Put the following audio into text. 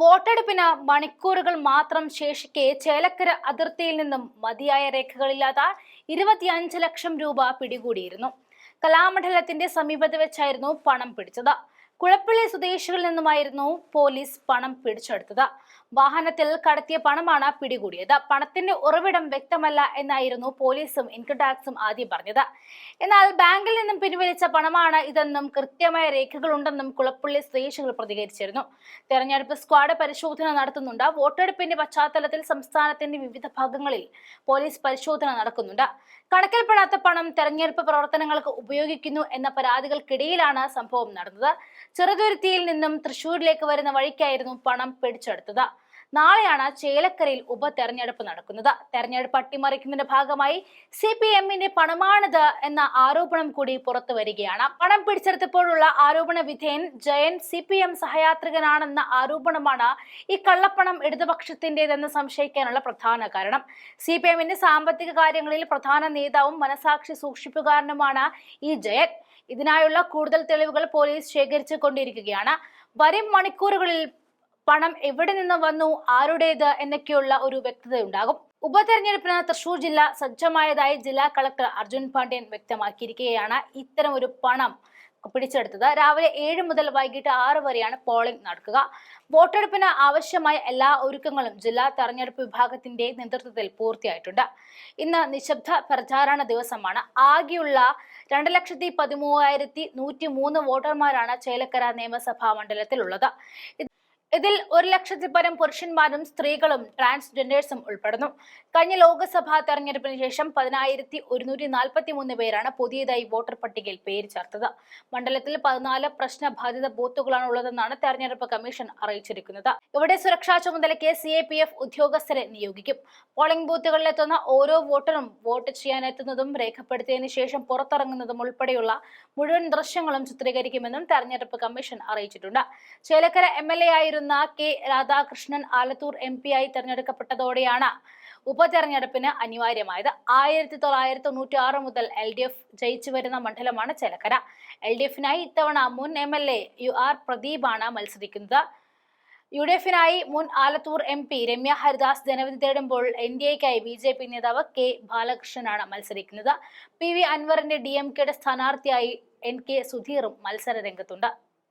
വോട്ടെടുപ്പിന് മണിക്കൂറുകൾ മാത്രം ശേഷിക്കെ ചേലക്കര അതിർത്തിയിൽ നിന്നും മതിയായ രേഖകളില്ലാത്ത ഇരുപത്തിയഞ്ച് ലക്ഷം രൂപ പിടികൂടിയിരുന്നു. കലാമണ്ഡലത്തിന്റെ സമീപത്ത് വെച്ചായിരുന്നു പണം പിടിച്ചത്. കുഴപ്പള്ളി സ്വദേശികളിൽ നിന്നുമായിരുന്നു പോലീസ് പണം പിടിച്ചെടുത്തത്. വാഹനത്തിൽ കടത്തിയ പണമാണ് പിടികൂടിയത്. പണത്തിന്റെ ഉറവിടം വ്യക്തമല്ല എന്നായിരുന്നു പോലീസും ഇൻകം ടാക്സും ആദ്യം പറഞ്ഞത്. എന്നാൽ ബാങ്കിൽ നിന്നും പിൻവലിച്ച പണമാണ് ഇതെന്നും കൃത്യമായ രേഖകളുണ്ടെന്നും കുളപ്പള്ളി സ്വദേശികൾ പ്രതികരിച്ചിരുന്നു. തെരഞ്ഞെടുപ്പ് സ്ക്വാഡ് പരിശോധന നടത്തുന്നുണ്ട്. വോട്ടെടുപ്പിന്റെ പശ്ചാത്തലത്തിൽ സംസ്ഥാനത്തിന്റെ വിവിധ ഭാഗങ്ങളിൽ പോലീസ് പരിശോധന നടക്കുന്നുണ്ട്. കണക്കിൽപ്പെടാത്ത പണം തെരഞ്ഞെടുപ്പ് പ്രവർത്തനങ്ങൾക്ക് ഉപയോഗിക്കുന്നു എന്ന പരാതികൾക്കിടയിലാണ് സംഭവം നടന്നത്. ചെറുതുരുത്തിയിൽ നിന്നും തൃശൂരിലേക്ക് വരുന്ന വഴിക്കായിരുന്നു പണം പിടിച്ചെടുത്തത്. നാളെയാണ് ചേലക്കരയിൽ ഉപതെരഞ്ഞെടുപ്പ് നടക്കുന്നത്. തെരഞ്ഞെടുപ്പ് അട്ടിമറിക്കുന്നതിന്റെ ഭാഗമായി സി പി എമ്മിന്റെ പണമാണിത് എന്ന ആരോപണം കൂടി പുറത്തു വരികയാണ്. പണം പിടിച്ചെടുത്തപ്പോഴുള്ള ആരോപണ വിധേയൻ ജയൻ സി പി എം സഹയാത്രികനാണെന്ന ആരോപണമാണ് ഈ കള്ളപ്പണം ഇടതുപക്ഷത്തിന്റേതെന്ന് സംശയിക്കാനുള്ള പ്രധാന കാരണം. സി പി എമ്മിന്റെ സാമ്പത്തിക കാര്യങ്ങളിൽ പ്രധാന നേതാവും മനസാക്ഷി സൂക്ഷിപ്പുകാരനുമാണ് ഈ ജയൻ. ഇതിനായുള്ള കൂടുതൽ തെളിവുകൾ പോലീസ് ശേഖരിച്ചു കൊണ്ടിരിക്കുകയാണ്. വരും മണിക്കൂറുകളിൽ പണം എവിടെ നിന്ന് വന്നു ആരുടേത് എന്നൊക്കെയുള്ള ഒരു വ്യക്തത വ്യക്തതയുണ്ടാകും. ഉപതെരഞ്ഞെടുപ്പിന് തൃശൂർ ജില്ല സജ്ജമായതായി ജില്ലാ കളക്ടർ അർജുൻ പാണ്ഡ്യൻ വ്യക്തമാക്കിയിരിക്കുകയാണ്. ഇത്തരം ഒരു പണം പിടിച്ചെടുത്തത് രാവിലെ ഏഴ് മുതൽ വൈകിട്ട് ആറ് വരെയാണ് പോളിംഗ് നടക്കുക. വോട്ടെടുപ്പിന് ആവശ്യമായ എല്ലാ ഒരുക്കങ്ങളും ജില്ലാ തെരഞ്ഞെടുപ്പ് വിഭാഗത്തിന്റെ നേതൃത്വത്തിൽ പൂർത്തിയായിട്ടുണ്ട്. ഇന്ന് നിശബ്ദ പ്രചാരണ ദിവസമാണ്. ആകെയുള്ള രണ്ട് ലക്ഷത്തി പതിമൂവായിരത്തി നൂറ്റി മൂന്ന് വോട്ടർമാരാണ് ചേലക്കര നിയമസഭാ മണ്ഡലത്തിലുള്ളത്. ഇതിൽ ഒരു ലക്ഷത്തിൽ പരം പുരുഷന്മാരും സ്ത്രീകളും ട്രാൻസ്ജെൻഡേഴ്സും ഉൾപ്പെടുന്നു. കഴിഞ്ഞ ലോക്സഭാ തെരഞ്ഞെടുപ്പിന് ശേഷം പതിനായിരത്തി ഒരുന്നൂറ്റി നാൽപ്പത്തി മൂന്ന് പേരാണ് പുതിയതായി വോട്ടർ പട്ടികയിൽ പേര് ചേർത്തത്. മണ്ഡലത്തിൽ പതിനാല് പ്രശ്നബാധിത ബൂത്തുകളാണ് ഉള്ളതെന്നാണ് തെരഞ്ഞെടുപ്പ് കമ്മീഷൻ അറിയിച്ചിരിക്കുന്നത്. ഇവിടെ സുരക്ഷാ ചുമതലയ്ക്ക് സി എ പി എഫ് ഉദ്യോഗസ്ഥരെ നിയോഗിക്കും. പോളിംഗ് ബൂത്തുകളിലെത്തുന്ന ഓരോ വോട്ടറും വോട്ട് ചെയ്യാനെത്തുന്നതും രേഖപ്പെടുത്തിയതിനു ശേഷം പുറത്തിറങ്ങുന്നതും ഉൾപ്പെടെയുള്ള മുഴുവൻ ദൃശ്യങ്ങളും ചിത്രീകരിക്കുമെന്നും തെരഞ്ഞെടുപ്പ് കമ്മീഷൻ അറിയിച്ചിട്ടുണ്ട്. ചേലക്കര എം എൽ എ ആയിരുന്ന കെ രാധാകൃഷ്ണൻ ആലത്തൂർ എം ആയി തെരഞ്ഞെടുക്കപ്പെട്ടതോടെയാണ് ഉപതെരഞ്ഞെടുപ്പിന് അനിവാര്യമായത്. ആയിരത്തി തൊള്ളായിരത്തി തൊണ്ണൂറ്റി ആറ് മുതൽ എൽ ഡി എഫ് ജയിച്ചു വരുന്ന മണ്ഡലമാണ് ചേലക്കര. എൽ ഡി എഫിനായി ഇത്തവണ മുൻ M L A U R പ്രദീപാണ് മത്സരിക്കുന്നത്. യു ഡി എഫിനായി മുൻ ആലത്തൂർ എം പി രമ്യ ഹരിദാസ് ജനവിധി തേടുമ്പോൾ എൻ ഡി എക്കായി ബി ജെ പി നേതാവ് കെ ബാലകൃഷ്ണനാണ് മത്സരിക്കുന്നത്. പി വി അൻവറിന്റെ ഡി എം കെയുടെ സ്ഥാനാർത്ഥിയായി എൻ കെ സുധീറും മത്സര രംഗത്തുണ്ട്